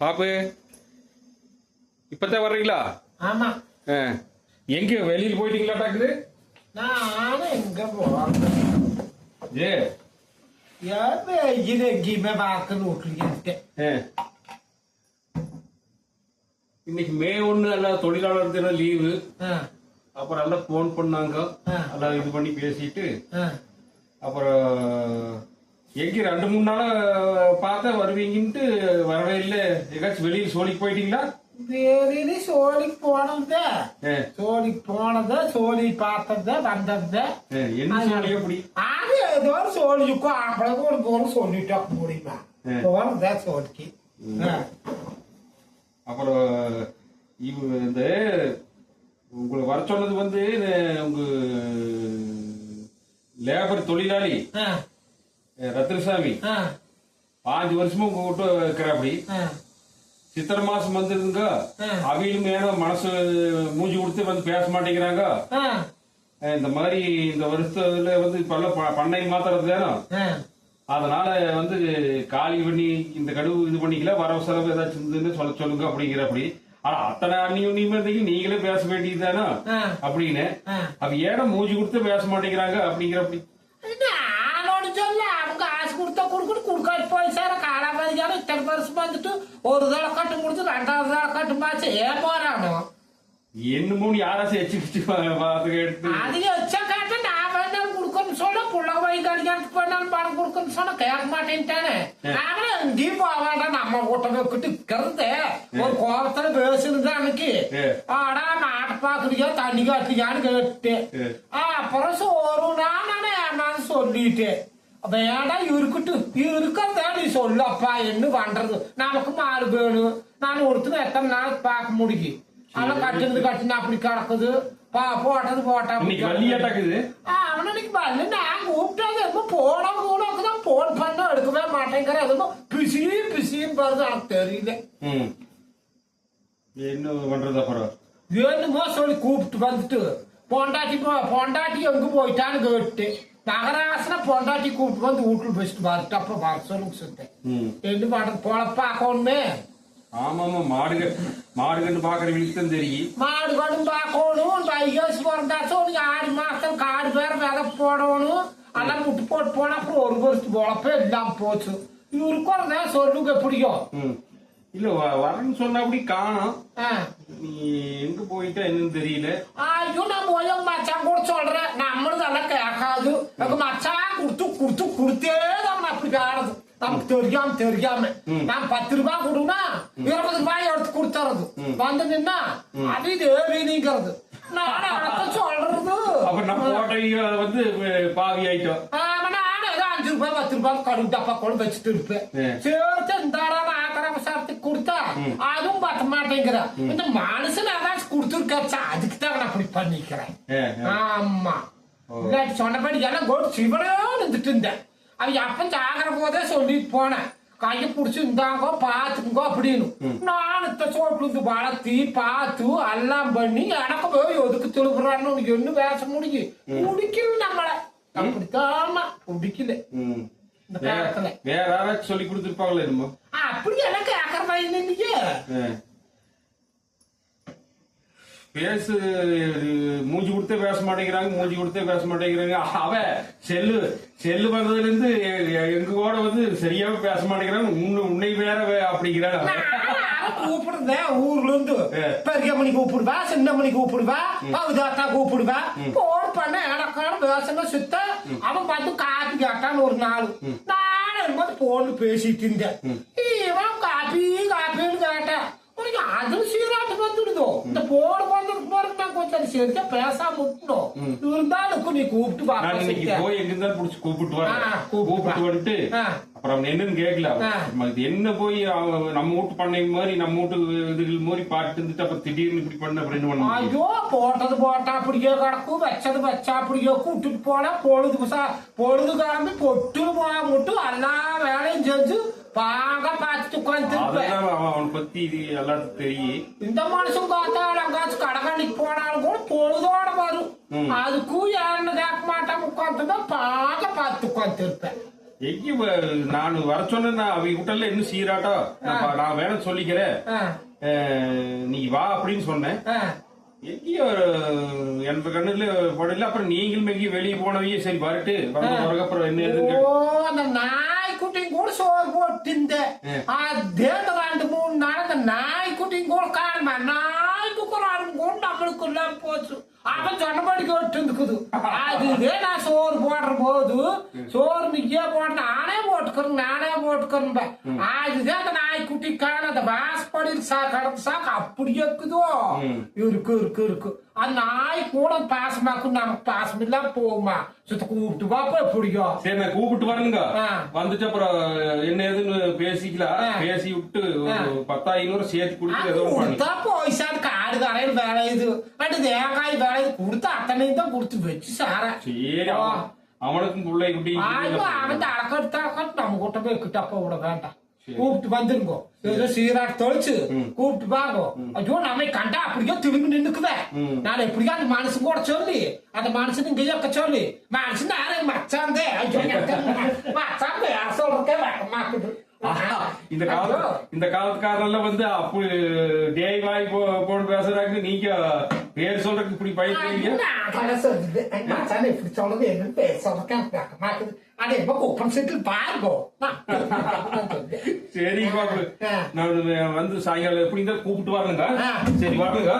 பாப்பு இப்பதான் வர்றீங்களா? ஆமா. எங்க வெளியில் போயிட்டீங்களா டாக்குது நானும் எங்க போறேன் ஏ. இது எங்கேயுமே பார்க்க வீட்டுக்கு ஆ. இன்னைக்கு மே ஒண்ணு எல்லாம் தொழிலாளர் தினம் லீவு. அப்புறம் எல்லாம் ஃபோன் பண்ணாங்க. எல்லாம் இது பண்ணி பேசிட்டு. அப்புறம் எங்க ரெண்டு மூணு நாளா பார்த்தா வருவீங்கன்ட்டு வரவே இல்லை. எங்காச்சும் வெளியில் சோழிக்கு போயிட்டீங்களா? வேறு சோழிக்கு போனது. சோழிக்கு போனது சோழி பார்த்தது வந்தது. என்ன சோழி அப்படி? அது ஏதோ ஒரு சோழிக்கும் ஆம்பளைக்கும் ஒரு தூரம் சொல்லிட்டு முடியுமா. போனதா சோழிக்கு. அப்புறம் இவ இந்த உங்களை வர சொன்னது வந்து உங்க லேபர் தொழிலாளி. ரத்னசாமி. பாஞ்சு வருஷமா உங்க கிட்ட இருக்கிறாப்படி. சித்திரை மாசம் வந்துருங்க ஆ. அவையிலும் ஏனோ மனசு மூஞ்சி கொடுத்து வந்து பேச மாட்டேங்கிறாங்க இந்த மாதிரி இந்த வருஷத்துல வந்து இப்பெல்லாம் ப- பண்ணை மாத்துறது தானே. அதனால வந்து காலி பண்ணி இந்த கடுவு இது பண்ணிக்கல வரவு செலவு ஏதாச்சும் இருந்ததுன்னு சொல்ல சொல்லுங்க அப்படிங்கிற அப்படி ஆனா அத்தனை இருந்தீங்க நீங்களே பேச வேண்டியதுதானே. அப்படின்னு. அப்ப ஏடா மூஞ்சி கொடுத்து பேச மாட்டேங்கிறாங்க அப்படிங்கிற அப்படி சொல்ல அவங்க காசு கொடுத்தா கொடுக்கணும் கொடுக்காட்டு போய் காலாபாதிக்கான இத்தனை வருஷம் வந்துட்டு ஒரு தடவை கட்டு முடிச்சு ரெண்டாவது தடவை கட்டு மாச்சு ஏன் போறானோ என்னமோ யாராச்சும் எச்சு கேட்டு அது வச்சா காட்ட நான் வேணாலும் கொடுக்கணும்னு சொல்ல புள்ள போய் கல்யாணத்துக்கு பண்ணாலும் பணம் கொடுக்கணும்னு சொன்னா கேட்க மாட்டேன்ட்டானே நானும் எங்கேயும் போக வேண்டாம் நம்ம கூட்ட வைக்கிட்டு இருக்கிறது ஒரு கோபத்துல பேசுனது அன்னைக்கு. ஆடா மாட்டு பாக்குறியா தண்ணி காட்டுறியான்னு. ஆ, அப்புறம் சோறுனா நானே நான் சொல்லிட்டேன் வேண்டாம் இருக்கட்டும் இருக்கிறதா நீ சொல்லப்பா என்ன பண்றது நமக்கு மாடு வேணும் நான் ஒருத்தர் எத்தனை நாள் பார்க்க முடியும் அதெல்லாம் கட்டுனது கட்டுனா அப்படி கிடக்குது போட்டது போட்டா. வள்ளியாட்டாக்குது அவனை இன்னைக்கு வரல நான் கூப்பிட்டது என்னமோ போன மூலக்கு தான் போன் பண்ண எடுக்கவே மாட்டேங்கிற என்னமோ பிசி பிசின்னு வருது எனக்கு தெரியல என்ன பண்றது அப்புறம் என்னமோ சொல்லி கூப்பிட்டு வந்துட்டு பொண்டாட்டி போ பொண்டாட்டி எங்க போயிட்டான்னு கேட்டு நகராசன பொண்டாட்டி கூப்பிட்டு வந்து வீட்டுல வச்சுட்டு வரட்டு அப்ப வர சொல்லுங்க சொல்லிட்டேன் ம் என்ன பண்றது பொழப்பாக்கணுமே ஆமாமா மாடுக மாடுகன்னு பாக்குறவங்களுக்கு தான் தெரியும் மாடு கடும் பார்க்கணும் வைகாசி பிறந்தாச்சும் ஒரு ஆறு மாசம் காடு பேர விதை போடணும் எல்லாம் முட்டு போட்டு போனா அப்புறம் ஒரு வருஷத்து பொழப்பே இல்லாம போச்சு இவருக்கும் தான் சொல்லுங்க எப்படியும் ம் இல்ல வரேன்னு சொன்ன அப்படி காணோம். நீ எங்க போயிட்டா என்னன்னு தெரியல ஐயோ நான் போய் மச்சான் கூட சொல்றேன் நம்மளும் அதெல்லாம் கேட்காது எங்க மச்சான் கொடுத்து கொடுத்து கொடுத்தே தான் அப்படி காணுது நமக்கு தெரியாம தெரியாம நான் பத்து ரூபாய் கொடுனா இருபது ரூபாய் எடுத்து கொடுத்துறது வந்து நின்னா அது தேவினிங்கிறது நான் அதான் சொல்றது அப்ப நம்ம வந்து பாவி ஆயிட்டோம் நானும் அஞ்சு ரூபாய் பத்து ரூபாய் கடும் டப்பா கூட வச்சுட்டு இருப்பேன். சேர்த்து இந்தாடா ஆத்திர அவசரத்துக்கு கொடுத்தா அதுவும் பத்த மாட்டேங்கிற இந்த மனுஷன் ஏதாச்சும் கொடுத்துருக்காச்சா அதுக்கு தான் நான் அப்படி பண்ணிக்கிறேன். ஆமா இல்லாட்டி சொன்னபடி எல்லாம் கோடு சிவனே நின்றுட்டு இருந்தேன். அவன் அப்ப சாகிற போதே சொல்லிட்டு போனேன். கையை பிடிச்சி இந்தாங்கோ பாத்துக்கோ அப்படின்னு. நான் இத்த சோట్లు இருந்து வளர்த்தி பார்த்து எல்லாம் பண்ணி எனக்கு போய் ஒதுக்கு திருப்புறான்னு உனக்கு என்ன பேச முடியும்? முடிக்கல நம்மள. அப்படித்தாமா முடிக்கல. இந்த வேற யாராச்சும் சொல்லி கொடுத்துருப்பாங்களே என்னமோ? அப்படி எல்லாம் கேட்கற பையன் இல்லையே. பேசு மூஞ்சி கொடுத்தே பேச மாட்டேங்கிறாங்க மூஞ்சி கொடுத்தே பேச மாட்டேங்கிறாங்க. அவ செல்லு செல்லு வந்ததுல இருந்து எங்க கூட வந்து சரியாவே பேச மாட்டேங்கிறாங்க உன்னை- வேற அப்படிங்கிறாங்க. கூப்பிடுறேன் ஊர்ல இருந்து. பெரிய மணி கூப்பிடுவா சின்ன மணி கூப்பிடுவா பகுதாத்தா கூப்பிடுவா. போன் பண்ண எனக்கான பேசணும் சுத்த அவன் வந்து காப்பி கேட்டான்னு ஒரு நாள். நான் என்னமோ போன் பேசிட்டு இருந்தேன். இவன் காப்பி காப்பின்னு கேட்டேன் உனக்கு அது சீராட்டு வந்துடுதோ? இந்த போன் கொஞ்சம் சரியா பேசாம விட்டுடும் இருந்தாலும் நீ கூப்பிட்டு நான் இன்னைக்கு போய் எங்க இருந்தாலும் புடிச்சு கூப்பிட்டு வரேன் கூப்பிட்டு. வந்துட்டு. அப்புறம் என்னன்னு கேட்கல என்ன போய் நம்ம வீட்டு பண்ணை மாதிரி நம்ம வீட்டு இதுகள் மாதிரி பாட்டு இருந்துட்டு அப்புறம் திடீர்னு இப்படி பண்ண அப்படின்னு பண்ண. ஐயோ போட்டது போட்டா அப்படியே கிடக்கும் வச்சது வச்சா அப்படியே கூட்டிட்டு போனா பொழுது பொழுது கிளம்பி பொட்டு போக மட்டும் எல்லா வேலையும் செஞ்சு பார்த்துட்டு உட்காந்துருப்பேன் அதெல்லாம் அவன் பத்தி இது எல்லாத்துக்கும் தெரியும் இந்த மனுஷன் பார்த்தா கடகண்ணிக்கு போனாலும் கூட பொழுதோட வரும் அதுக்கும் யாருன்னு கேட்க மாட்டாம உட்காந்துதான் பாங்க பார்த்து உட்காந்துருப்பேன் எங்கேயும் வ- நான் வர சொன்னேன் நான் அவங்க விட்டல இன்னும் சீராட்டா நான் வேணும் சொல்லிக்கிறேன் நீ வா அப்படின்னு சொன்னேன். எங்கேயும் என்ற கண்ணுல படல அப்புறம் நீங்களும் எங்கேயும் வெளியே போனவங்க சரி வரட்டு அப்புறம் என்ன ஏதுன்னு ஓ அந்த நாய்க்குட்டியும் கூட சோறு போட்டு அதே அந்த ரெண்டு மூணு நாள் அந்த நாய்க்குட்டியும் கூட காணுமா நாய்க்கு கூட கூட நம்மளுக்கு எல்லாம் போச்சு அவன் நானே போட்டுக்கிறேன் அதுதான் அந்த நாய்க்குட்டி காண அந்த வாசப்படியில் சா கடந்து சாக்கு அப்படி இருக்குதோ. இருக்கு இருக்கு இருக்கு அந்த நாய் கூட பாசமாக்கும் நமக்கு பாசம் இல்லாம போகுமா சுத்த கூப்பிட்டு பாப்பா எப்படியோ சரி நான் கூப்பிட்டு வரணுங்க ஆ. வந்துட்டு அப்புறம் என்ன ஏதுன்னு பேசிக்கலாம். பேசி விட்டு பத்தாயிரம் ரூபாய் சேர்த்து கொடுத்து ஏதோ கொடுத்தா பைசா காடு கரையில் வேலை இது ரெண்டு தேங்காய் வேலை இது கொடுத்து அத்தனையும் தான் கொடுத்து வச்சு சார சரி அவனுக்கும் பிள்ளை குட்டி அவன் தலக்கட்டு நம்ம கிட்ட போய் கிட்டப்ப விட வேண்டாம் கூப்பிட்டு வந்துருங்கோ ஏதோ சீராட்டு தொலைச்சு கூப்பிட்டு வாங்கோ ஐயோ நம்ம கண்டா அப்படியோ திரும்பி நின்னுக்குவேன் ம். நான் எப்படியோ அந்த மனுஷன் கூட சொல்லி அந்த மனுஷன் இங்க இருக்க சொல்லி மனுஷன் யாரே மச்சாந்தே ஐயோ பேர சொல்றதே மாக்குது இந்த காலத்து இந்த காலத்துக்காரெல்லாம் வந்து அப்படி டேய் வாய் போ போட்டு பேசுறாங்க. நீங்க பேர் சொல்றதுக்கு இப்படி பயப்படுறீங்க? அது கூப்பன் செட்டில் பாருங்கோ. சரி பாப்பு. நான் வந்து சாயங்காலம் எப்படி இருந்தா கூப்பிட்டு வரணுங்க. சரி வரணுங்க.